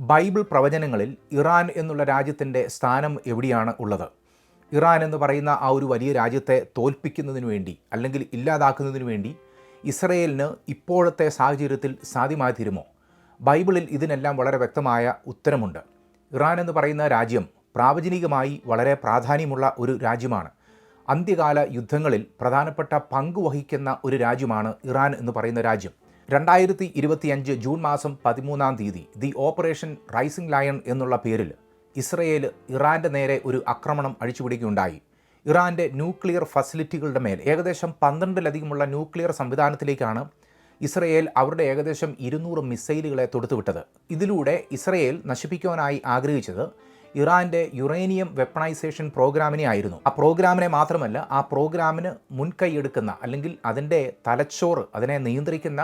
Bible പ്രവചനങ്ങളിൽ Iran എന്നുള്ള രാജ്യത്തിന്റെ സ്ഥാനം എവിടെയാണ് ഉള്ളത്? ഇറാൻ എന്ന് പറയുന്ന ആ ഒരു വലിയ രാജ്യത്തെ തോൽപ്പിക്കുന്നതിന് വേണ്ടി അല്ലെങ്കിൽ ഇല്ലാതാക്കുന്നതിന് വേണ്ടി ഇസ്രയേലിന് ഇപ്പോഴത്തെ സാഹചര്യത്തിൽ സാധ്യമായി തീരുമോ? ബൈബിളിൽ ഇതിനെല്ലാം വളരെ വ്യക്തമായ ഉത്തരമുണ്ട്. ഇറാൻ എന്ന് പറയുന്ന രാജ്യം പ്രാവചനികമായി വളരെ പ്രാധാന്യമുള്ള ഒരു രാജ്യമാണ്. അന്ത്യകാല യുദ്ധങ്ങളിൽ പ്രധാനപ്പെട്ട പങ്ക് വഹിക്കുന്ന ഒരു രാജ്യമാണ് ഇറാൻ എന്ന് പറയുന്ന രാജ്യം. രണ്ടായിരത്തി ഇരുപത്തിയഞ്ച് ജൂൺ മാസം പതിമൂന്നാം തീയതി ദി ഓപ്പറേഷൻ റൈസിംഗ് ലയൺ എന്നുള്ള പേരിൽ ഇസ്രയേൽ ഇറാന്റെ നേരെ ഒരു ആക്രമണം അഴിച്ചുപിടിക്കുകയുണ്ടായി ഇറാന്റെ ന്യൂക്ലിയർ ഫെസിലിറ്റികളുടെ മേൽ ഏകദേശം പന്ത്രണ്ടിലധികമുള്ള ന്യൂക്ലിയർ സംവിധാനത്തിലേക്കാണ് ഇസ്രയേൽ അവരുടെ ഏകദേശം ഇരുന്നൂറ് മിസൈലുകളെ തൊടുത്തുവിട്ടത്. ഇതിലൂടെ ഇസ്രയേൽ നശിപ്പിക്കുവാനായി ആഗ്രഹിച്ചത് ഇറാന്റെ യുറേനിയം വെപ്പണൈസേഷൻ പ്രോഗ്രാമിനെ ആയിരുന്നു. ആ പ്രോഗ്രാമിനെ മാത്രമല്ല ആ പ്രോഗ്രാമിന് മുൻകൈയെടുക്കുന്ന അല്ലെങ്കിൽ അതിന്റെ തലച്ചോറ് അതിനെ നിയന്ത്രിക്കുന്ന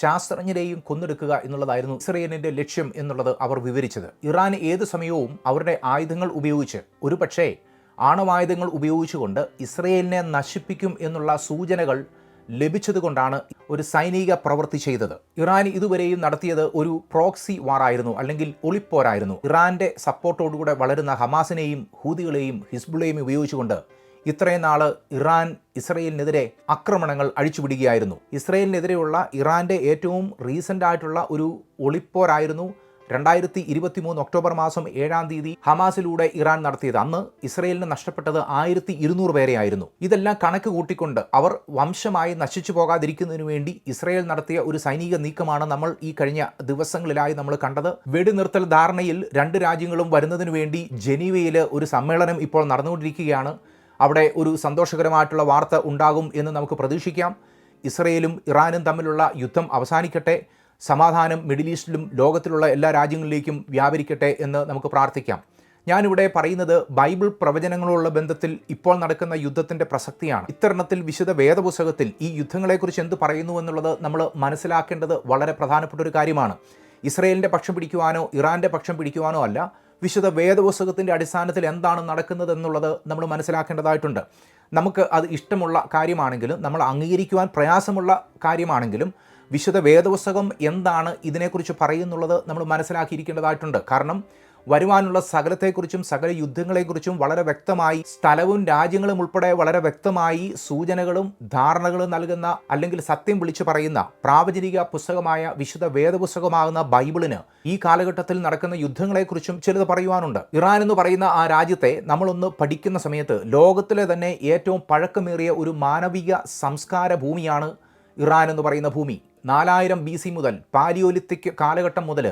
ശാസ്ത്രജ്ഞരെയും കൊന്നെടുക്കുക എന്നുള്ളതായിരുന്നു ഇസ്രയേലിന്റെ ലക്ഷ്യം എന്നുള്ളത് അവർ വിവരിച്ചത്. ഇറാൻ ഏത് സമയവും അവരുടെ ആയുധങ്ങൾ ഉപയോഗിച്ച് ഒരു പക്ഷേ ആണവായുധങ്ങൾ ഉപയോഗിച്ചുകൊണ്ട് ഇസ്രയേലിനെ നശിപ്പിക്കും എന്നുള്ള സൂചനകൾ ലഭിച്ചതുകൊണ്ടാണ് ഒരു സൈനിക പ്രവൃത്തി ചെയ്തത്. ഇറാൻ ഇതുവരെയും നടത്തിയത് ഒരു പ്രോക്സി വാറായിരുന്നു അല്ലെങ്കിൽ ഒളിപ്പോരായിരുന്നു. ഇറാന്റെ സപ്പോർട്ടോടുകൂടെ വളരുന്ന ഹമാസിനെയും ഹൂതികളെയും ഹിസ്ബുളെയും ഉപയോഗിച്ചുകൊണ്ട് ഇത്രയും നാൾ ഇറാൻ ഇസ്രയേലിനെതിരെ ആക്രമണങ്ങൾ അഴിച്ചുവിടുകയായിരുന്നു. ഇസ്രയേലിനെതിരെയുള്ള ഇറാന്റെ ഏറ്റവും റീസെന്റ് ആയിട്ടുള്ള ഒരു ഒളിപ്പോരായിരുന്നു രണ്ടായിരത്തി ഇരുപത്തി മൂന്ന് ഒക്ടോബർ മാസം ഏഴാം തീയതി ഹമാസിലൂടെ ഇറാൻ നടത്തിയത്. അന്ന് ഇസ്രയേലിന് നഷ്ടപ്പെട്ടത് ആയിരത്തി ഇരുന്നൂറ് പേരെയായിരുന്നു. ഇതെല്ലാം കണക്ക് കൂട്ടിക്കൊണ്ട് അവർ വംശമായി നശിച്ചു പോകാതിരിക്കുന്നതിനു വേണ്ടി ഇസ്രയേൽ നടത്തിയ ഒരു സൈനിക നീക്കമാണ് നമ്മൾ ഈ കഴിഞ്ഞ ദിവസങ്ങളിലായി നമ്മൾ കണ്ടത്. വെടിനിർത്തൽ ധാരണയിൽ രണ്ട് രാജ്യങ്ങളും വരുന്നതിനു വേണ്ടി ജനീവയിൽ ഒരു സമ്മേളനം ഇപ്പോൾ നടന്നുകൊണ്ടിരിക്കുകയാണ്. അവിടെ ഒരു സന്തോഷകരമായിട്ടുള്ള വാർത്ത ഉണ്ടാകും എന്ന് നമുക്ക് പ്രതീക്ഷിക്കാം. ഇസ്രയേലും ഇറാനും തമ്മിലുള്ള യുദ്ധം അവസാനിക്കട്ടെ. സമാധാനം മിഡിൽ ഈസ്റ്റിലും ലോകത്തിലുള്ള എല്ലാ രാജ്യങ്ങളിലേക്കും വ്യാപരിക്കട്ടെ എന്ന് നമുക്ക് പ്രാർത്ഥിക്കാം. ഞാനിവിടെ പറയുന്നത് ബൈബിൾ പ്രവചനങ്ങളുള്ള ബന്ധത്തിൽ ഇപ്പോൾ നടക്കുന്ന യുദ്ധത്തിന്റെ പ്രസക്തിയാണ്. ഇത്തരണത്തിൽ വിശുദ്ധ വേദപുസ്തകത്തിൽ ഈ യുദ്ധങ്ങളെക്കുറിച്ച് എന്ത് പറയുന്നു എന്നുള്ളത് നമ്മൾ മനസ്സിലാക്കേണ്ടത് വളരെ പ്രധാനപ്പെട്ട ഒരു കാര്യമാണ്. ഇസ്രയേലിന്റെ പക്ഷം പിടിക്കുവാനോ ഇറാന്റെ പക്ഷം പിടിക്കുവാനോ അല്ല വിശുദ്ധ വേദപുസ്തകത്തിന്റെ അടിസ്ഥാനത്തിൽ എന്താണ് നടക്കുന്നത് എന്നുള്ളത് നമ്മൾ മനസ്സിലാക്കേണ്ടതായിട്ടുണ്ട്. നമുക്ക് അത് ഇഷ്ടമുള്ള കാര്യമാണെങ്കിലും നമ്മൾ അംഗീകരിക്കുവാൻ പ്രയാസമുള്ള കാര്യമാണെങ്കിലും വിശുദ്ധ വേദപുസ്തകം എന്താണ് ഇതിനെക്കുറിച്ച് പറയുന്നുള്ളത് നമ്മൾ മനസ്സിലാക്കിയിരിക്കേണ്ടതായിട്ടുണ്ട്. കാരണം വരുവാനുള്ള സകലത്തെക്കുറിച്ചും സകല യുദ്ധങ്ങളെക്കുറിച്ചും വളരെ വ്യക്തമായി സ്ഥലവും രാജ്യങ്ങളും ഉൾപ്പെടെ വളരെ വ്യക്തമായി സൂചനകളും ധാരണകളും നൽകുന്ന അല്ലെങ്കിൽ സത്യം വിളിച്ചു പറയുന്ന പ്രാവചനിക പുസ്തകമായ വിശുദ്ധ വേദപുസ്തകമാകുന്ന ബൈബിളിന് ഈ കാലഘട്ടത്തിൽ നടക്കുന്ന യുദ്ധങ്ങളെക്കുറിച്ചും ചിലത് പറയുവാനുണ്ട്. ഇറാൻ എന്ന് പറയുന്ന ആ രാജ്യത്തെ നമ്മളൊന്ന് പഠിക്കുന്ന സമയത്ത് ലോകത്തിലെ തന്നെ ഏറ്റവും പഴക്കമേറിയ ഒരു മാനവിക സംസ്കാര ഭൂമിയാണ് ഇറാൻ എന്ന് പറയുന്ന ഭൂമി. നാലായിരം ബി സി മുതൽ പാലിയോലിത്തിക് കാലഘട്ടം മുതൽ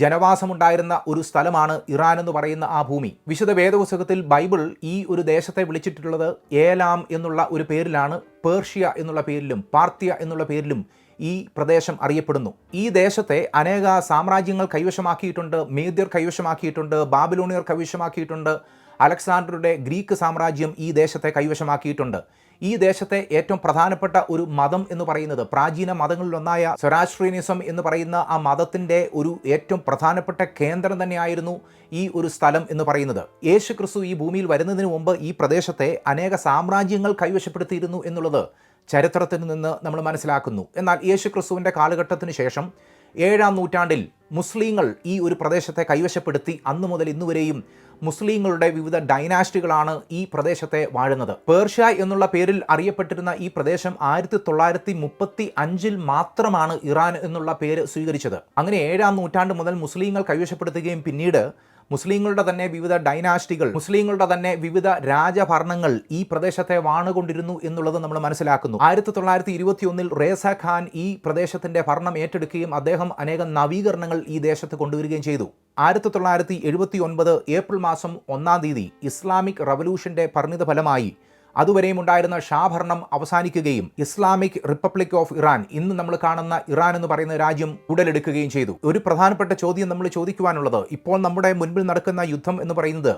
ജനവാസമുണ്ടായിരുന്ന ഒരു സ്ഥലമാണ് ഇറാൻ എന്ന് പറയുന്ന ആ ഭൂമി. വിശുദ്ധ വേദപുസ്തകത്തിൽ ബൈബിൾ ഈ ഒരു ദേശത്തെ വിളിച്ചിട്ടുള്ളത് ഏലാം എന്നുള്ള ഒരു പേരിലാണ് പേർഷ്യ എന്നുള്ള പേരിലും പാർത്തിയ എന്നുള്ള പേരിലും ഈ പ്രദേശം അറിയപ്പെടുന്നു. ഈ ദേശത്തെ അനേക സാമ്രാജ്യങ്ങൾ കൈവശമാക്കിയിട്ടുണ്ട് മേദ്യർ കൈവശമാക്കിയിട്ടുണ്ട് ബാബിലോണിയർ കൈവശമാക്കിയിട്ടുണ്ട് അലക്സാണ്ടറുടെ ഗ്രീക്ക് സാമ്രാജ്യം ഈ ദേശത്തെ കൈവശമാക്കിയിട്ടുണ്ട്. ഈ ദേശത്തെ ഏറ്റവും പ്രധാനപ്പെട്ട ഒരു മതം എന്ന് പറയുന്നത് പ്രാചീന മതങ്ങളിലൊന്നായ സ്വരാഷ്ട്രീനിസം എന്ന് പറയുന്ന ആ മതത്തിന്റെ ഒരു ഏറ്റവും പ്രധാനപ്പെട്ട കേന്ദ്രം തന്നെയായിരുന്നു ഈ ഒരു സ്ഥലം എന്ന് പറയുന്നത്. യേശു ക്രിസ്തു ഈ ഭൂമിയിൽ വരുന്നതിന് മുമ്പ് ഈ പ്രദേശത്തെ അനേക സാമ്രാജ്യങ്ങൾ കൈവശപ്പെടുത്തിയിരുന്നു എന്നുള്ളത് ചരിത്രത്തിൽ നിന്ന് നമ്മൾ മനസ്സിലാക്കുന്നു. എന്നാൽ യേശു ക്രിസ്തുവിന്റെ കാലഘട്ടത്തിന് ശേഷം ഏഴാം നൂറ്റാണ്ടിൽ മുസ്ലിങ്ങൾ ഈ ഒരു പ്രദേശത്തെ കൈവശപ്പെടുത്തി അന്നു മുതൽ ഇന്നുവരെയും മുസ്ലിങ്ങളുടെ വിവിധ ഡൈനാസ്റ്റികളാണ് ഈ പ്രദേശത്തെ വാഴുന്നത്. പേർഷ്യ എന്നുള്ള പേരിൽ അറിയപ്പെട്ടിരുന്ന ഈ പ്രദേശം ആയിരത്തി തൊള്ളായിരത്തി മുപ്പത്തി അഞ്ചിൽ മാത്രമാണ് ഇറാൻ എന്നുള്ള പേര് സ്വീകരിച്ചത്. അങ്ങനെ ഏഴാം നൂറ്റാണ്ട് മുതൽ മുസ്ലിങ്ങൾ കൈവശപ്പെടുത്തുകയും പിന്നീട് മുസ്ലിങ്ങളുടെ തന്നെ വിവിധ ഡൈനാസ്റ്റികൾ മുസ്ലിങ്ങളുടെ തന്നെ വിവിധ രാജഭരണങ്ങൾ ഈ പ്രദേശത്തെ വാണുകൊണ്ടിരുന്നു എന്നുള്ളത് നമ്മൾ മനസ്സിലാക്കുന്നു. ആയിരത്തി തൊള്ളായിരത്തി ഇരുപത്തി ഒന്നിൽ റേസ ഖാൻ ഈ പ്രദേശത്തിന്റെ ഭരണം ഏറ്റെടുക്കുകയും അദ്ദേഹം അനേകം നവീകരണങ്ങൾ ഈ ദേശത്ത് കൊണ്ടുവരികയും ചെയ്തു. ആയിരത്തി തൊള്ളായിരത്തി എഴുപത്തി ഒൻപത് ഏപ്രിൽ മാസം ഒന്നാം തീയതി ഇസ്ലാമിക് റവല്യൂഷന്റെ പരിണിത ഫലമായി അതുവരെയും ഉണ്ടായിരുന്ന ഷാഭരണം അവസാനിക്കുകയും ഇസ്ലാമിക് റിപ്പബ്ലിക് ഓഫ് ഇറാൻ ഇന്ന് നമ്മൾ കാണുന്ന ഇറാൻ എന്ന് പറയുന്ന രാജ്യം ഉടലെടുക്കുകയും ചെയ്തു. ഒരു പ്രധാനപ്പെട്ട ചോദ്യം നമ്മൾ ചോദിക്കുവാനുള്ളത് ഇപ്പോൾ നമ്മുടെ മുൻപിൽ നടക്കുന്ന യുദ്ധം എന്ന് പറയുന്നത്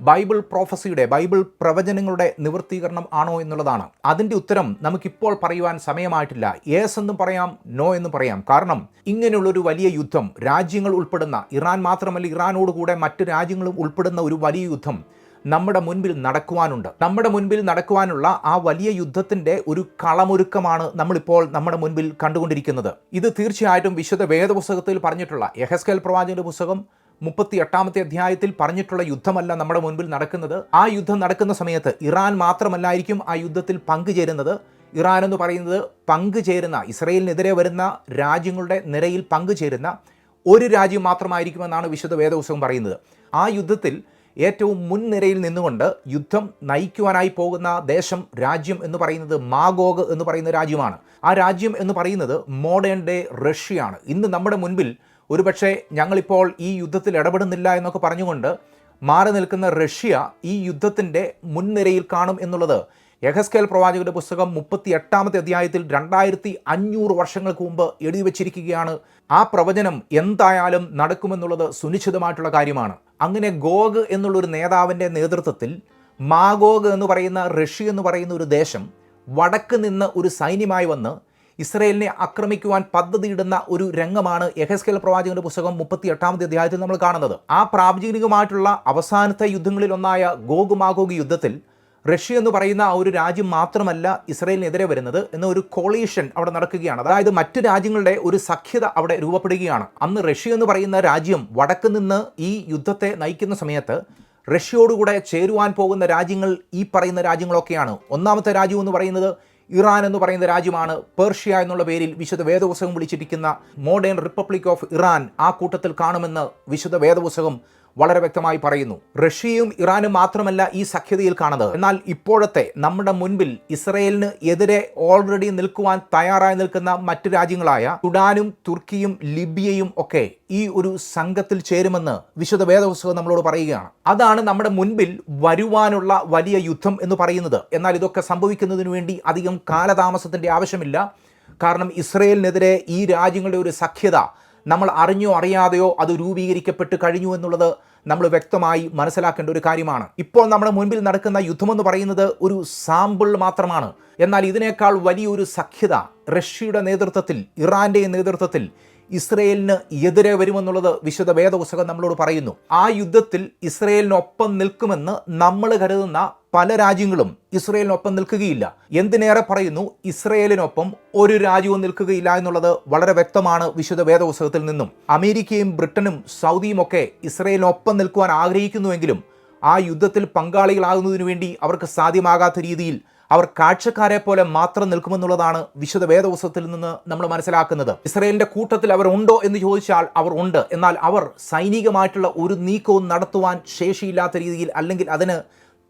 ബൈബിൾ പ്രോഫസിയുടെ ബൈബിൾ പ്രവചനങ്ങളുടെ നിവൃത്തീകരണം ആണോ എന്നുള്ളതാണ്. അതിന്റെ ഉത്തരം നമുക്കിപ്പോൾ പറയുവാൻ സമയമായിട്ടില്ല. യേസ് എന്നും പറയാം നോ എന്നും പറയാം. കാരണം ഇങ്ങനെയുള്ളൊരു വലിയ യുദ്ധം രാജ്യങ്ങൾ ഉൾപ്പെടുന്ന ഇറാൻ മാത്രമല്ല ഇറാനോടുകൂടെ മറ്റ് രാജ്യങ്ങളും ഉൾപ്പെടുന്ന ഒരു വലിയ യുദ്ധം നമ്മുടെ മുൻപിൽ നടക്കുവാനുണ്ട്. നമ്മുടെ മുൻപിൽ നടക്കുവാനുള്ള ആ വലിയ യുദ്ധത്തിന്റെ ഒരു കളമൊരുക്കമാണ് നമ്മളിപ്പോൾ നമ്മുടെ മുൻപിൽ കണ്ടുകൊണ്ടിരിക്കുന്നത്. ഇത് തീർച്ചയായിട്ടും വിശുദ്ധ വേദപുസ്തകത്തിൽ പറഞ്ഞിട്ടുള്ള യഹസ്കൽ പ്രവാചകന്റെ പുസ്തകം മുപ്പത്തി എട്ടാമത്തെ അധ്യായത്തിൽ പറഞ്ഞിട്ടുള്ള യുദ്ധമല്ല നമ്മുടെ മുൻപിൽ നടക്കുന്നത്. ആ യുദ്ധം നടക്കുന്ന സമയത്ത് ഇറാൻ മാത്രമല്ലായിരിക്കും ആ യുദ്ധത്തിൽ പങ്കുചേരുന്നത്. ഇറാൻ എന്ന് പറയുന്നത് പങ്കുചേരുന്ന ഇസ്രയേലിനെതിരെ വരുന്ന രാജ്യങ്ങളുടെ നിരയിൽ പങ്കുചേരുന്ന ഒരു രാജ്യം മാത്രമായിരിക്കുമെന്നാണ് വിശുദ്ധ വേദപുസ്തകം പറയുന്നത്. ആ യുദ്ധത്തിൽ ഏറ്റവും മുൻനിരയിൽ നിന്നുകൊണ്ട് യുദ്ധം നയിക്കുവാനായി പോകുന്ന ദേശം രാജ്യം എന്ന് പറയുന്നത് മാഗോഗ് എന്ന് പറയുന്ന രാജ്യമാണ്. ആ രാജ്യം എന്ന് പറയുന്നത് മോഡേൺ ഡേ റഷ്യയാണ്. ഇന്ന് നമ്മുടെ മുൻപിൽ ഒരുപക്ഷെ ഞങ്ങളിപ്പോൾ ഈ യുദ്ധത്തിൽ ഇടപെടുന്നില്ല എന്നൊക്കെ പറഞ്ഞുകൊണ്ട് മാറി നിൽക്കുന്ന റഷ്യ ഈ യുദ്ധത്തിന്റെ മുൻനിരയിൽ കാണും എന്നുള്ളത് യഹസ്കേൽ പ്രവാചകന്റെ പുസ്തകം മുപ്പത്തി എട്ടാമത്തെ അധ്യായത്തിൽ രണ്ടായിരത്തി അഞ്ഞൂറ് വർഷങ്ങൾക്ക് മുമ്പ് എഴുതി വച്ചിരിക്കുകയാണ്. ആ പ്രവചനം എന്തായാലും നടക്കുമെന്നുള്ളത് സുനിശ്ചിതമായിട്ടുള്ള കാര്യമാണ്. അങ്ങനെ ഗോഗ് എന്നുള്ളൊരു നേതാവിന്റെ നേതൃത്വത്തിൽ മാഗോഗ് എന്ന് പറയുന്ന റഷ്യ എന്ന് പറയുന്ന ഒരു ദേശം വടക്ക് നിന്ന് ഒരു സൈന്യമായി വന്ന് ഇസ്രയേലിനെ ആക്രമിക്കുവാൻ പദ്ധതിയിടുന്ന ഒരു രംഗമാണ് യഹസ്കേൽ പ്രവാചകന്റെ പുസ്തകം മുപ്പത്തി എട്ടാമത്തെ അധ്യായത്തിൽ നമ്മൾ കാണുന്നത്. ആ പ്രാചീനികമായിട്ടുള്ള അവസാനത്തെ യുദ്ധങ്ങളിലൊന്നായ ഗോഗ് മാഗോഗ് യുദ്ധത്തിൽ റഷ്യ എന്ന് പറയുന്ന ആ ഒരു രാജ്യം മാത്രമല്ല ഇസ്രയേലിനെതിരെ വരുന്നത് എന്ന ഒരു കോളീഷൻ അവിടെ നടക്കുകയാണ്. അതായത് മറ്റ് രാജ്യങ്ങളുടെ ഒരു സഖ്യത അവിടെ രൂപപ്പെടുകയാണ്. അന്ന് റഷ്യ എന്ന് പറയുന്ന രാജ്യം വടക്ക് നിന്ന് ഈ യുദ്ധത്തെ നയിക്കുന്ന സമയത്ത് റഷ്യയോടുകൂടെ ചേരുവാൻ പോകുന്ന രാജ്യങ്ങൾ ഈ പറയുന്ന രാജ്യങ്ങളൊക്കെയാണ്. ഒന്നാമത്തെ രാജ്യം എന്ന് പറയുന്നത് ഇറാൻ എന്ന് പറയുന്ന രാജ്യമാണ് പേർഷ്യ എന്നുള്ള പേരിൽ വിശുദ്ധ വേദപുസ്തകം വിളിച്ചിരിക്കുന്ന മോഡേൺ റിപ്പബ്ലിക് ഓഫ് ഇറാൻ ആ കൂട്ടത്തിൽ കാണുമെന്ന് വിശുദ്ധ വേദപുസ്തകം വളരെ വ്യക്തമായി പറയുന്നു. റഷ്യയും ഇറാനും മാത്രമല്ല ഈ സഖ്യതയിൽ കാണുന്നത്. എന്നാൽ ഇപ്പോഴത്തെ നമ്മുടെ മുൻപിൽ ഇസ്രയേലിന് എതിരെ ഓൾറെഡി നിൽക്കുവാൻ തയ്യാറായി നിൽക്കുന്ന മറ്റു രാജ്യങ്ങളായ സുഡാനും തുർക്കിയും ലിബിയയും ഒക്കെ ഈ ഒരു സംഘത്തിൽ ചേരുമെന്ന് വിശുദ്ധ വേദപുസ്തകം നമ്മളോട് പറയുകയാണ്. അതാണ് നമ്മുടെ മുൻപിൽ വരുവാനുള്ള വലിയ യുദ്ധം എന്ന് പറയുന്നത്. എന്നാൽ ഇതൊക്കെ സംഭവിക്കുന്നതിന് വേണ്ടി അധികം കാലതാമസത്തിന്റെ ആവശ്യമില്ല. കാരണം ഇസ്രയേലിനെതിരെ ഈ രാജ്യങ്ങളുടെ ഒരു സഖ്യത നമ്മൾ അറിഞ്ഞോ അറിയാതെയോ അത് രൂപീകരിക്കപ്പെട്ട് കഴിഞ്ഞു എന്നുള്ളത് നമ്മൾ വ്യക്തമായി മനസ്സിലാക്കേണ്ട ഒരു കാര്യമാണ്. ഇപ്പോൾ നമ്മുടെ മുൻപിൽ നടക്കുന്ന യുദ്ധമെന്ന് പറയുന്നത് ഒരു സാമ്പിൾ മാത്രമാണ്. എന്നാൽ ഇതിനേക്കാൾ വലിയൊരു സഖ്യത റഷ്യയുടെ നേതൃത്വത്തിൽ ഇറാന്റെ നേതൃത്വത്തിൽ ഇസ്രയേലിന് എതിരെ വരുമെന്നുള്ളത് വിശുദ്ധ വേദപുസ്തകം നമ്മളോട് പറയുന്നു. ആ യുദ്ധത്തിൽ ഇസ്രയേലിനൊപ്പം നിൽക്കുമെന്ന് നമ്മൾ കരുതുന്ന പല രാജ്യങ്ങളും ഇസ്രയേലിനൊപ്പം നിൽക്കുകയില്ല. എന്തിനേറെ പറയുന്നു? ഇസ്രയേലിനൊപ്പം ഒരു രാജ്യവും നിൽക്കുകയില്ല എന്നുള്ളത് വളരെ വ്യക്തമാണ് വിശുദ്ധ വേദപുസ്തകത്തിൽ നിന്നും. അമേരിക്കയും ബ്രിട്ടനും സൗദിയും ഒക്കെ ഇസ്രയേലിനൊപ്പം നിൽക്കുവാൻ ആഗ്രഹിക്കുന്നുവെങ്കിലും ആ യുദ്ധത്തിൽ പങ്കാളികളാകുന്നതിനു വേണ്ടി അവർക്ക് സാധ്യമാകാത്ത രീതിയിൽ അവർ കാഴ്ചക്കാരെ പോലെ മാത്രം നിൽക്കുമെന്നുള്ളതാണ് വിശുദ്ധ വേദപുസ്തകത്തിൽ നിന്ന് നമ്മൾ മനസ്സിലാക്കുന്നത്. ഇസ്രയേലിന്റെ കൂട്ടത്തിൽ അവർ ഉണ്ടോ എന്ന് ചോദിച്ചാൽ അവർ ഉണ്ട്. എന്നാൽ അവർ സൈനികമായിട്ടുള്ള ഒരു നീക്കവും നടത്തുവാൻ ശേഷിയില്ലാത്ത രീതിയിൽ അല്ലെങ്കിൽ അതിന്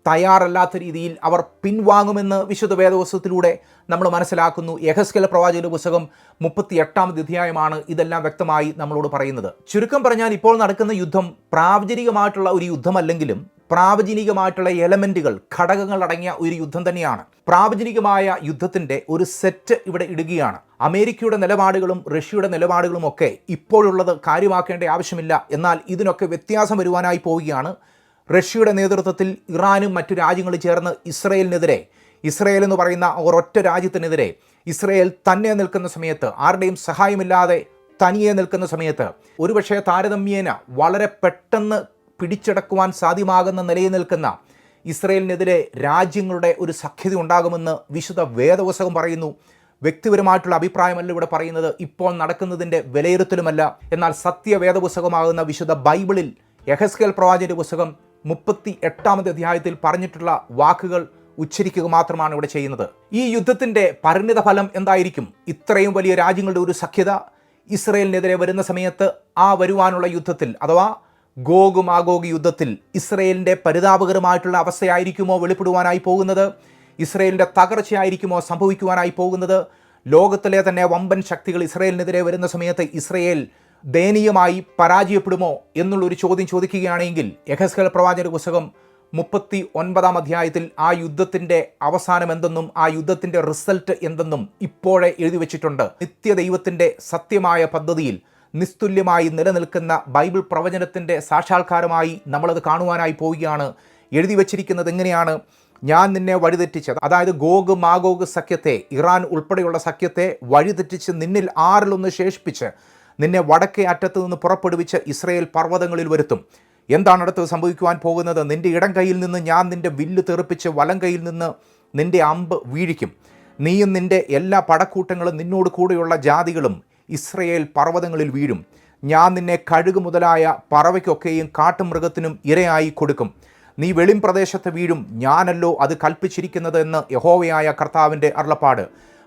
തയ്യാറല്ലാത്ത രീതിയിൽ അവർ പിൻവാങ്ങുമെന്ന് വിശുദ്ധ വേദപുസ്തകത്തിലൂടെ നമ്മൾ മനസ്സിലാക്കുന്നു. യഹസ്കല പ്രവാചകന്റെ പുസ്തകം മുപ്പത്തി എട്ടാമത് അധ്യായമാണ് ഇതെല്ലാം വ്യക്തമായി നമ്മളോട് പറയുന്നത്. ചുരുക്കം പറഞ്ഞാൽ ഇപ്പോൾ നടക്കുന്ന യുദ്ധം പ്രാവചരികമായിട്ടുള്ള ഒരു യുദ്ധമല്ലെങ്കിലും പ്രാവചനികമായിട്ടുള്ള എലമെന്റുകൾ ഘടകങ്ങൾ അടങ്ങിയ ഒരു യുദ്ധം തന്നെയാണ്. പ്രാവചനികമായ യുദ്ധത്തിന്റെ ഒരു സെറ്റ് ഇവിടെ ഇടുകയാണ്. അമേരിക്കയുടെ നിലപാടുകളും റഷ്യയുടെ നിലപാടുകളും ഒക്കെ ഇപ്പോഴുള്ളത് കാര്യമാക്കേണ്ട ആവശ്യമില്ല. എന്നാൽ ഇതിനൊക്കെ വ്യത്യാസം വരുവാനായി പോവുകയാണ്. റഷ്യയുടെ നേതൃത്വത്തിൽ ഇറാനും മറ്റു രാജ്യങ്ങളും ചേർന്ന് ഇസ്രയേലിനെതിരെ ഇസ്രയേൽ എന്ന് പറയുന്ന ഒരൊറ്റ രാജ്യത്തിനെതിരെ ഇസ്രയേൽ തന്നെ നിൽക്കുന്ന സമയത്ത് ആരുടെയും സഹായമില്ലാതെ തനിയെ നിൽക്കുന്ന സമയത്ത് ഒരുപക്ഷെ താരതമ്യേന വളരെ പെട്ടെന്ന് പിടിച്ചടക്കുവാൻ സാധ്യമാകുന്ന നിലയിൽ നിൽക്കുന്ന ഇസ്രയേലിനെതിരെ രാജ്യങ്ങളുടെ ഒരു സഖ്യത ഉണ്ടാകുമെന്ന് വിശുദ്ധ വേദവസകം പറയുന്നു. വ്യക്തിപരമായിട്ടുള്ള അഭിപ്രായമല്ല ഇവിടെ പറയുന്നത്. ഇപ്പോൾ നടക്കുന്നതിന്റെ വിലയിരുത്തലുമല്ല. എന്നാൽ സത്യവേദപുസ്തകമാകുന്ന വിശുദ്ധ ബൈബിളിൽ യഹസ്കേൽ പ്രവാചന്റെ പുസ്തകം മുപ്പത്തി എട്ടാമത്തെ അധ്യായത്തിൽ പറഞ്ഞിട്ടുള്ള വാക്കുകൾ ഉച്ചരിക്കുക മാത്രമാണ് ഇവിടെ ചെയ്യുന്നത്. ഈ യുദ്ധത്തിന്റെ പരിണിത ഫലം എന്തായിരിക്കും? ഇത്രയും വലിയ രാജ്യങ്ങളുടെ ഒരു സഖ്യത ഇസ്രയേലിനെതിരെ വരുന്ന സമയത്ത് ആ വരുവാനുള്ള യുദ്ധത്തിൽ അഥവാ ഗോഗ് മാഗോഗ് യുദ്ധത്തിൽ ഇസ്രയേലിന്റെ പരിതാപകരമായിട്ടുള്ള അവസ്ഥയായിരിക്കുമോ വെളിപ്പെടുവാനായി പോകുന്നത്? ഇസ്രയേലിന്റെ തകർച്ചയായിരിക്കുമോ സംഭവിക്കുവാനായി പോകുന്നത്? ലോകത്തിലെ തന്നെ വമ്പൻ ശക്തികൾ ഇസ്രയേലിനെതിരെ വരുന്ന സമയത്ത് ഇസ്രയേൽ ദയനീയമായി പരാജയപ്പെടുമോ എന്നുള്ളൊരു ചോദ്യം ചോദിക്കുകയാണെങ്കിൽ യഹസ്കൽ പ്രവാചക പുസ്തകം മുപ്പത്തി ഒൻപതാം അധ്യായത്തിൽ ആ യുദ്ധത്തിന്റെ അവസാനം എന്തെന്നും ആ യുദ്ധത്തിന്റെ റിസൾട്ട് എന്തെന്നും ഇപ്പോഴേ എഴുതി വച്ചിട്ടുണ്ട്. നിത്യദൈവത്തിന്റെ സത്യമായ പദ്ധതിയിൽ നിസ്തുല്യമായി നിലനിൽക്കുന്ന ബൈബിൾ പ്രവചനത്തിന്റെ സാക്ഷാത്കാരമായി നമ്മളത് കാണുവാനായി പോവുകയാണ്. എഴുതി വച്ചിരിക്കുന്നത് എങ്ങനെയാണ്? ഞാൻ നിന്നെ വഴിതെറ്റിച്ചത്. അതായത് ഗോഗ് മാഗോഗ് സഖ്യത്തെ ഇറാൻ ഉൾപ്പെടെയുള്ള സഖ്യത്തെ വഴിതെറ്റിച്ച് നിന്നിൽ ആറിലൊന്ന് ശേഷിപ്പിച്ച് നിന്നെ വടക്കേ അറ്റത്ത് നിന്ന് പുറപ്പെടുവിച്ച് ഇസ്രയേൽ പർവതങ്ങളിൽ വരുത്തും. എന്താണ് അടുത്ത് സംഭവിക്കുവാൻ പോകുന്നത്? നിന്റെ ഇടം കയ്യിൽ നിന്ന് ഞാൻ നിന്റെ വില്ല് തെറിപ്പിച്ച് വലം കയ്യിൽ നിന്ന് നിന്റെ അമ്പ് വീഴിക്കും. നീയും നിന്റെ എല്ലാ പടക്കൂട്ടങ്ങളും നിന്നോട് കൂടെയുള്ള ജാതികളും ഇസ്രയേൽ പർവതങ്ങളിൽ വീഴും. ഞാൻ നിന്നെ കഴുകു മുതലായ പറവയ്ക്കൊക്കെയും കാട്ടുമൃഗത്തിനും ഇരയായി കൊടുക്കും. നീ വെളിം പ്രദേശത്ത് വീഴും. ഞാനല്ലോ അത് കൽപ്പിച്ചിരിക്കുന്നത് എന്ന് യഹോവയായ കർത്താവിന്റെ അരുളപ്പാട്.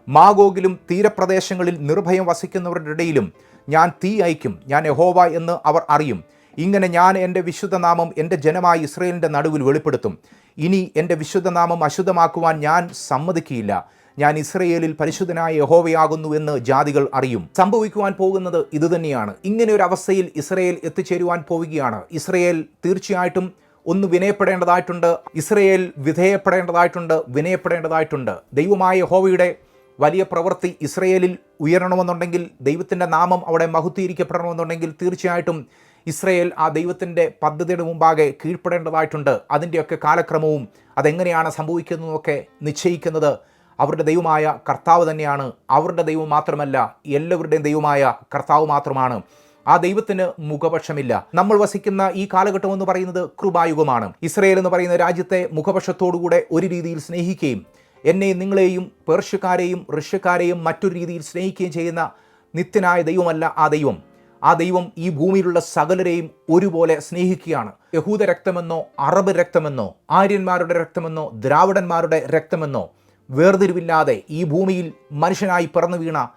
മാഗോഗിലും തീരപ്രദേശങ്ങളിൽ നിർഭയം വസിക്കുന്നവരുടെ ഇടയിലും ഞാൻ തീ അയക്കും ഞാൻ യഹോവ എന്ന് അവർ അറിയും. ഇങ്ങനെ ഞാൻ എന്റെ വിശുദ്ധനാമം എന്റെ ജനമായ ഇസ്രയേലിന്റെ നടുവിൽ വെളിപ്പെടുത്തും. ഇനി എന്റെ വിശുദ്ധനാമം അശുദ്ധമാക്കുവാൻ ഞാൻ സമ്മതിക്കുകയില്ല ഞാൻ ഇസ്രയേലിൽ പരിശുദ്ധനായ യഹോവയാകുന്നു എന്ന് ജാതികൾ അറിയും. സംഭവിക്കുവാൻ പോകുന്നത് ഇതുതന്നെയാണ് ഇങ്ങനെ ഒരു അവസ്ഥയിൽ ഇസ്രയേൽ എത്തിച്ചേരുവാൻ പോവുകയാണ്. ഇസ്രയേൽ തീർച്ചയായിട്ടും ഒന്ന് വിനയപ്പെടേണ്ടതായിട്ടുണ്ട്. ഇസ്രയേൽ വിധേയപ്പെടേണ്ടതായിട്ടുണ്ട് വിനയപ്പെടേണ്ടതായിട്ടുണ്ട്. ദൈവമായ യഹോവയുടെ വലിയ പ്രവൃത്തി ഇസ്രയേലിൽ ഉയരണമെന്നുണ്ടെങ്കിൽ ദൈവത്തിന്റെ നാമം അവിടെ മഹുദ്ധീകരിക്കപ്പെടണമെന്നുണ്ടെങ്കിൽ തീർച്ചയായിട്ടും ഇസ്രയേൽ ആ ദൈവത്തിന്റെ പദ്ധതിയുടെ മുമ്പാകെ കീഴ്പ്പെടേണ്ടതായിട്ടുണ്ട്. അതിന്റെയൊക്കെ കാലക്രമവും അതെങ്ങനെയാണ് സംഭവിക്കുന്നതൊക്കെ നിശ്ചയിക്കുന്നത് അവരുടെ ദൈവമായ കർത്താവ് തന്നെയാണ്. അവരുടെ ദൈവം മാത്രമല്ല എല്ലാവരുടെയും ദൈവമായ കർത്താവ് മാത്രമാണ്. ആ ദൈവത്തിന് മുഖപക്ഷമില്ല. നമ്മൾ വസിക്കുന്ന ഈ കാലഘട്ടം എന്ന് പറയുന്നത് കൃപായുഗമാണ്. ഇസ്രയേൽ എന്ന് പറയുന്ന രാജ്യത്തെ മുഖപക്ഷത്തോടുകൂടെ ഒരു രീതിയിൽ സ്നേഹിക്കുകയും എന്നെ നിങ്ങളെയും പേർഷ്യക്കാരെയും റഷ്യക്കാരെയും മറ്റൊരു രീതിയിൽ സ്നേഹിക്കുകയും ചെയ്യുന്ന നിത്യനായ ദൈവമല്ല ആ ദൈവം. ആ ദൈവം ഈ ഭൂമിയിലുള്ള സകലരെയും ഒരുപോലെ സ്നേഹിക്കുകയാണ്. യഹൂദ രക്തമെന്നോ അറബ് രക്തമെന്നോ ആര്യന്മാരുടെ രക്തമെന്നോ ദ്രാവിഡന്മാരുടെ രക്തമെന്നോ വേർതിരിവില്ലാതെ ഈ ഭൂമിയിൽ മനുഷ്യനായി പിറന്നു വീണ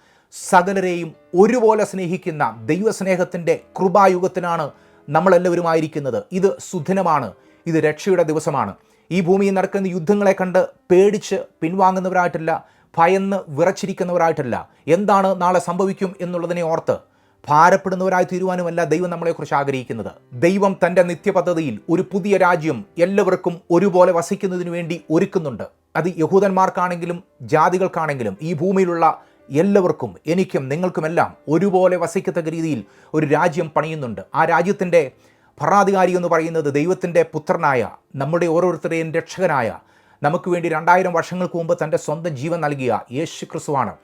സകലരെയും ഒരുപോലെ സ്നേഹിക്കുന്ന ദൈവസ്നേഹത്തിന്റെ കൃപായുഗത്തിനാണ് നമ്മളെല്ലാവരുമായിരിക്കുന്നത്. ഇത് സുദിനമാണ്. ഇത് രക്ഷയുടെ ദിവസമാണ്. ഈ ഭൂമിയിൽ നടക്കുന്ന യുദ്ധങ്ങളെ കണ്ട് പേടിച്ച് പിൻവാങ്ങുന്നവരായിട്ടല്ല ഭയന്ന് വിറച്ചിരിക്കുന്നവരായിട്ടല്ല. എന്താണ് നാളെ സംഭവിക്കും എന്നുള്ളതിനെ ഓർത്ത് ഭാരപ്പെടുന്നവരായി തീരുവാനുമല്ല ദൈവം നമ്മളെക്കുറിച്ച് ആഗ്രഹിക്കുന്നത്. ദൈവം തന്റെ നിത്യപദ്ധതിയിൽ ഒരു പുതിയ രാജ്യം എല്ലാവർക്കും ഒരുപോലെ വസിക്കുന്നതിന് വേണ്ടി ഒരുക്കുന്നുണ്ട്. അത് യഹൂദന്മാർക്കാണെങ്കിലും ജാതികൾക്കാണെങ്കിലും ഈ ഭൂമിയിലുള്ള എല്ലാവർക്കും എനിക്കും നിങ്ങൾക്കുമെല്ലാം ഒരുപോലെ വസിക്കത്തക്ക രീതിയിൽ ഒരു രാജ്യം പണിയുന്നുണ്ട്. ആ രാജ്യത്തിന്റെ ഭരണാധികാരി എന്ന് പറയുന്നത് ദൈവത്തിന്റെ പുത്രനായ നമ്മുടെ ഓരോരുത്തരെയും രക്ഷകനായ നമുക്ക് വേണ്ടി രണ്ടായിരം വർഷങ്ങൾക്ക് മുമ്പ് തന്റെ സ്വന്തം ജീവൻ നൽകിയ യേശു ക്രിസ്തുവാണ്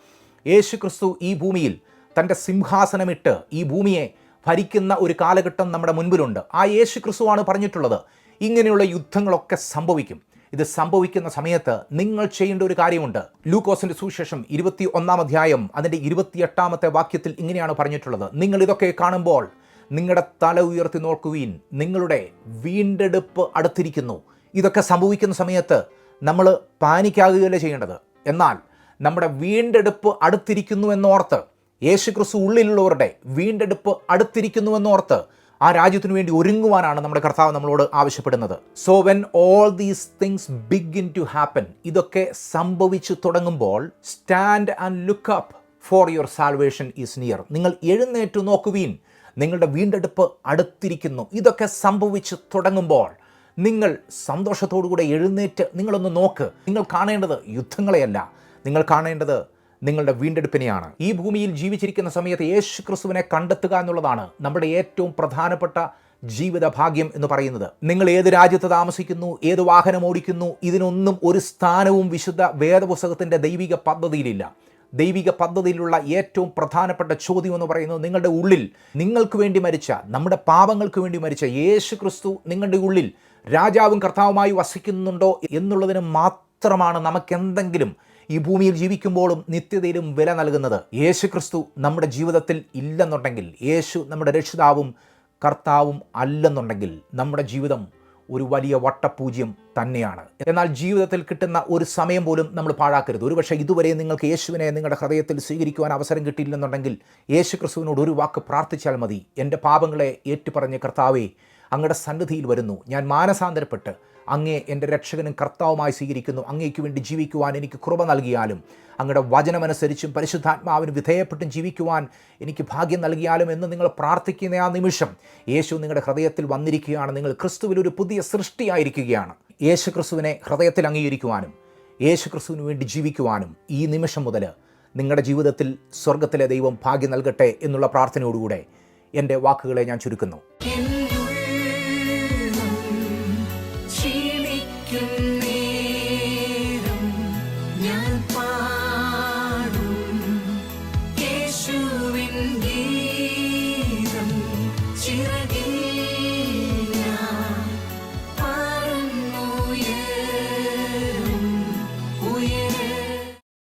യേശു ക്രിസ്തു ഈ ഭൂമിയിൽ തന്റെ സിംഹാസനമിട്ട് ഈ ഭൂമിയെ ഭരിക്കുന്ന ഒരു കാലഘട്ടം നമ്മുടെ മുൻപിലുണ്ട്. ആ യേശു ക്രിസ്തുവാണ് പറഞ്ഞിട്ടുള്ളത്. ഇങ്ങനെയുള്ള യുദ്ധങ്ങളൊക്കെ സംഭവിക്കും. ഇത് സംഭവിക്കുന്ന സമയത്ത് നിങ്ങൾ ചെയ്യേണ്ട ഒരു കാര്യമുണ്ട്. ലൂക്കോസിന്റെ സുവിശേഷം ഇരുപത്തി ഒന്നാം അധ്യായം അതിന്റെ ഇരുപത്തിയെട്ടാമത്തെ വാക്യത്തിൽ ഇങ്ങനെയാണ് പറഞ്ഞിട്ടുള്ളത്. നിങ്ങൾ ഇതൊക്കെ കാണുമ്പോൾ നിങ്ങളുടെ തല ഉയർത്തി നോക്കുവീൻ. നിങ്ങളുടെ വീണ്ടെടുപ്പ് അടുത്തിരിക്കുന്നു. ഇതൊക്കെ സംഭവിക്കുന്ന സമയത്ത് നമ്മൾ പാനിക്കാകുകയല്ലേ ചെയ്യേണ്ടത്? എന്നാൽ നമ്മുടെ വീണ്ടെടുപ്പ് അടുത്തിരിക്കുന്നു എന്നോർത്ത് യേശു ക്രിസ്തു ഉള്ളിലുള്ളവരുടെ വീണ്ടെടുപ്പ് അടുത്തിരിക്കുന്നു എന്നോർത്ത് ആ രാജ്യത്തിനു വേണ്ടി ഒരുങ്ങുവാനാണ് നമ്മുടെ കർത്താവ് നമ്മളോട് ആവശ്യപ്പെടുന്നത്. So when all these things begin to happen ഇതൊക്കെ സംഭവിച്ചു തുടങ്ങുമ്പോൾ stand and look up for your salvation is near നിങ്ങൾ എഴുന്നേറ്റ് നോക്കുവീൻ. നിങ്ങളുടെ വീണ്ടെടുപ്പ് അടുത്തിരിക്കുന്നു. ഇതൊക്കെ സംഭവിച്ചു തുടങ്ങുമ്പോൾ നിങ്ങൾ സന്തോഷത്തോടുകൂടെ എഴുന്നേറ്റ് നിങ്ങളൊന്ന് നോക്ക്. നിങ്ങൾ കാണേണ്ടത് യുദ്ധങ്ങളെയല്ല. നിങ്ങൾ കാണേണ്ടത് നിങ്ങളുടെ വീണ്ടെടുപ്പിനെയാണ്. ഈ ഭൂമിയിൽ ജീവിച്ചിരിക്കുന്ന സമയത്ത് യേശു ക്രിസ്തുവിനെ കണ്ടെത്തുക എന്നുള്ളതാണ് നമ്മുടെ ഏറ്റവും പ്രധാനപ്പെട്ട ജീവിത ഭാഗ്യം എന്ന് പറയുന്നത്. നിങ്ങൾ ഏത് രാജ്യത്ത് താമസിക്കുന്നു ഏത് വാഹനം ഓടിക്കുന്നു ഇതിനൊന്നും ഒരു സ്ഥാനവും വിശുദ്ധ വേദപുസ്തകത്തിന്റെ ദൈവിക പദ്ധതിയിലില്ല. ദൈവിക പദ്ധതിയിലുള്ള ഏറ്റവും പ്രധാനപ്പെട്ട ചോദ്യം എന്ന് പറയുന്നത് നിങ്ങളുടെ ഉള്ളിൽ നിങ്ങൾക്ക് വേണ്ടി മരിച്ച നമ്മുടെ പാപങ്ങൾക്ക് വേണ്ടി മരിച്ച യേശു ക്രിസ്തു നിങ്ങളുടെ ഉള്ളിൽ രാജാവും കർത്താവുമായി വസിക്കുന്നുണ്ടോ എന്നുള്ളതിന് മാത്രമാണ് നമുക്കെന്തെങ്കിലും ഈ ഭൂമിയിൽ ജീവിക്കുമ്പോഴും നിത്യതയിലും വില നൽകുന്നത് യേശു ക്രിസ്തു നമ്മുടെ ജീവിതത്തിൽ ഇല്ലെന്നുണ്ടെങ്കിൽ യേശു നമ്മുടെ രക്ഷിതാവും കർത്താവും അല്ലെന്നുണ്ടെങ്കിൽ നമ്മുടെ ജീവിതം ഒരു വലിയ വട്ടപൂജ്യം തന്നെയാണ്. എന്നാൽ ജീവിതത്തിൽ കിട്ടുന്ന ഒരു സമയം പോലും നമ്മൾ പാഴാക്കരുത്. ഒരുപക്ഷെ ഇതുവരെ നിങ്ങൾക്ക് യേശുവിനെ നിങ്ങളുടെ ഹൃദയത്തിൽ സ്വീകരിക്കുവാൻ അവസരം കിട്ടിയില്ലെന്നുണ്ടെങ്കിൽ യേശു ക്രിസ്തുവിനോട് ഒരു വാക്ക് പ്രാർത്ഥിച്ചാൽ മതി. എന്റെ പാപങ്ങളെ ഏറ്റുപറഞ്ഞ കർത്താവേ അങ്ങയുടെ സന്നിധിയിൽ വരുന്നു. ഞാൻ മാനസാന്തരപ്പെട്ട് അങ്ങേ എന്റെ രക്ഷകനും കർത്താവുമായി സ്വീകരിക്കുന്നു. അങ്ങേക്ക് വേണ്ടി ജീവിക്കുവാൻ എനിക്ക് കൃപ നൽകിയാലും അങ്ങയുടെ വചനമനുസരിച്ചും പരിശുദ്ധാത്മാവിന് വിധേയപ്പെട്ടും ജീവിക്കുവാൻ എനിക്ക് ഭാഗ്യം നൽകിയാലും എന്ന് നിങ്ങൾ പ്രാർത്ഥിക്കുന്ന ആ നിമിഷം യേശു നിങ്ങളുടെ ഹൃദയത്തിൽ വന്നിരിക്കുകയാണ്. നിങ്ങൾ ക്രിസ്തുവിൽ ഒരു പുതിയ സൃഷ്ടിയായിരിക്കുകയാണ്. യേശു ക്രിസ്തുവിനെ ഹൃദയത്തിൽ അംഗീകരിക്കുവാനും യേശു ക്രിസ്തുവിന് വേണ്ടി ജീവിക്കുവാനും ഈ നിമിഷം മുതൽ നിങ്ങളുടെ ജീവിതത്തിൽ സ്വർഗത്തിലെ ദൈവം ഭാഗ്യം നൽകട്ടെ എന്നുള്ള പ്രാർത്ഥനയോടുകൂടെ എന്റെ വാക്കുകളെ ഞാൻ ചുരുക്കുന്നു.